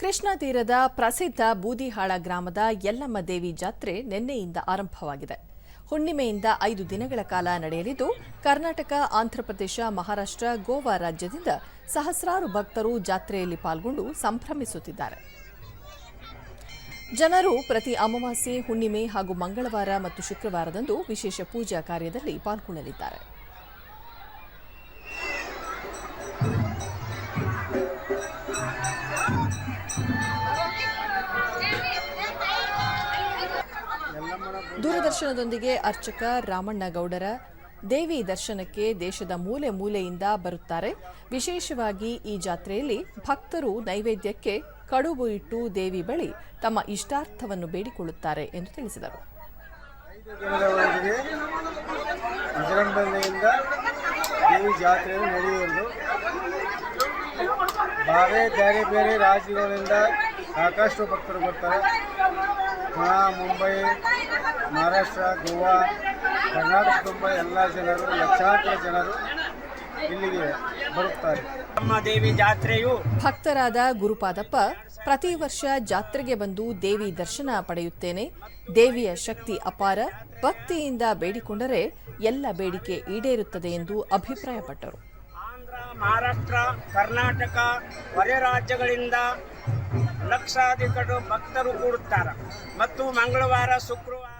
ಕೃಷ್ಣಾ ತೀರದ ಪ್ರಸಿದ್ಧ ಬೂದಿಹಾಳ ಗ್ರಾಮದ ಯಲ್ಲಮ್ಮ ದೇವಿ ಜಾತ್ರೆ ನಿನ್ನೆಯಿಂದ ಆರಂಭವಾಗಿದೆ. ಹುಣ್ಣಿಮೆಯಿಂದ ಐದು ದಿನಗಳ ಕಾಲ ನಡೆಯಲಿದ್ದು, ಕರ್ನಾಟಕ, ಆಂಧ್ರಪ್ರದೇಶ, ಮಹಾರಾಷ್ಟ್ರ, ಗೋವಾ ರಾಜ್ಯದಿಂದ ಸಹಸ್ರಾರು ಭಕ್ತರು ಜಾತ್ರೆಯಲ್ಲಿ ಪಾಲ್ಗೊಂಡು ಸಂಭ್ರಮಿಸುತ್ತಿದ್ದಾರೆ. ಜನರು ಪ್ರತಿ ಅಮಾವಾಸ್ಯೆ, ಹುಣ್ಣಿಮೆ ಹಾಗೂ ಮಂಗಳವಾರ ಮತ್ತು ಶುಕ್ರವಾರದಂದು ವಿಶೇಷ ಪೂಜಾ ಕಾರ್ಯದಲ್ಲಿ ಪಾಲ್ಗೊಳ್ಳಲಿದ್ದಾರೆ. ದೂರದರ್ಶನದೊಂದಿಗೆ ಅರ್ಚಕ ರಾಮಣ್ಣ ಗೌಡರ ದೇವಿ ದರ್ಶನಕ್ಕೆ ದೇಶದ ಮೂಲೆ ಮೂಲೆಯಿಂದ ಬರುತ್ತಾರೆ. ವಿಶೇಷವಾಗಿ ಈ ಜಾತ್ರೆಯಲ್ಲಿ ಭಕ್ತರು ನೈವೇದ್ಯಕ್ಕೆ ಕಡುಬು ಇಟ್ಟು ದೇವಿ ಬಳಿ ತಮ್ಮ ಇಷ್ಟಾರ್ಥವನ್ನು ಬೇಡಿಕೊಳ್ಳುತ್ತಾರೆ ಎಂದು ತಿಳಿಸಿದರು. ದೇವಿ ಬೇರೆ ಬೇರೆ ರಾಜ್ಯಗಳಿಂದ ಸಾಕಷ್ಟು ಭಕ್ತರು ಬರ್ತಾರೆ. ಪುಣೆ ಮುಂಬೈ ಮಹಾರಾಷ್ಟ್ರ ಗೋವಾ ಕರ್ನಾಟಕ ತುಂಬ ಎಲ್ಲ ಜನರು ಲಕ್ಷಾಂತರ ಜನರು ಇಲ್ಲಿಗೆ ಬರುತ್ತಾರೆ. ನಮ್ಮ ದೇವಿ ಜಾತ್ರೆಯು ಭಕ್ತರಾದ ಗುರುಪಾದಪ್ಪ ಪ್ರತಿ ವರ್ಷ ಜಾತ್ರೆಗೆ ಬಂದು ದೇವಿ ದರ್ಶನ ಪಡೆಯುತ್ತೇನೆ. ದೇವಿಯ ಶಕ್ತಿ ಅಪಾರ. ಭಕ್ತಿಯಿಂದ ಬೇಡಿಕೊಂಡರೆ ಎಲ್ಲ ಬೇಡಿಕೆ ಈಡೇರುತ್ತದೆ ಎಂದು ಅಭಿಪ್ರಾಯಪಟ್ಟರು. ಆಂಧ್ರ ಮಹಾರಾಷ್ಟ್ರ ಕರ್ನಾಟಕ ಹೊರ ರಾಜ್ಯಗಳಿಂದ ಲಕ್ಷಾಧಿಕರು ಭಕ್ತರು ಕೂಡುತ್ತಾರೆ. ಮತ್ತು ಮಂಗಳವಾರ ಶುಕ್ರವಾರ